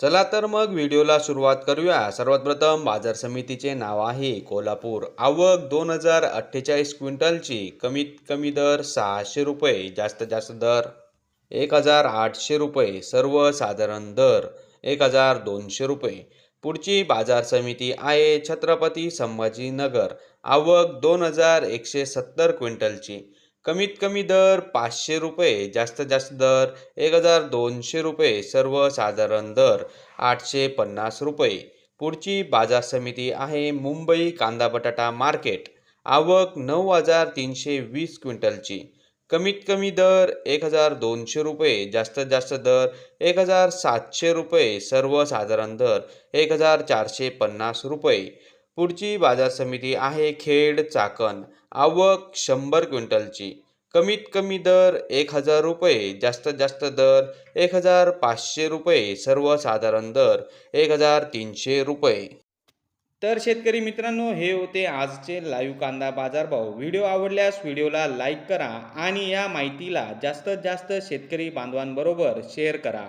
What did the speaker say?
चला तर मग व्हिडिओला सुरुवात करूया. सर्वात प्रथम बाजार समितीचे नाव आहे कोल्हापूर. आवक दोन हजार अठ्ठेचाळीस क्विंटलची. कमीत कमी दर सहाशे रुपये जास्त जास्त दर एक हजार आठशे रुपये सर्वसाधारण दर एक हजार दोनशे रुपये. पुढची बाजार समिती आहे छत्रपती संभाजीनगर. आवक दोन हजार एकशे सत्तर क्विंटलची. कमीत कमी दर पाचशे रुपये जास्त जास्त दर एक हजार दोनशे रुपये सर्वसाधारण दर आठशे पन्नास रुपये. पुढची बाजार समिती आहे मुंबई कांदा बटाटा मार्केट. आवक नऊ हजार तीनशे वीस क्विंटलची. कमीत कमी दर एक हजार दोनशे रुपये जास्तीत जास्त दर एक हजार सातशे रुपये सर्वसाधारण दर एक हजार चारशे पन्नास रुपये. पुढची बाजार समिती आहे खेड चाकण. आवक शंभर क्विंटलची. कमीत कमी दर एक हजार रुपये जास्तीत जास्त दर एक हजार पाचशे रुपये सर्वसाधारण दर एक हजार तीनशे रुपये. तर शेतकरी मित्रांनो हे होते आजचे लाईव्ह कांदा बाजारभाव. व्हिडिओ आवडल्यास व्हिडिओला लाईक करा आणि या माहितीला जास्तीत जास्त शेतकरी बांधवांबरोबर शेअर करा.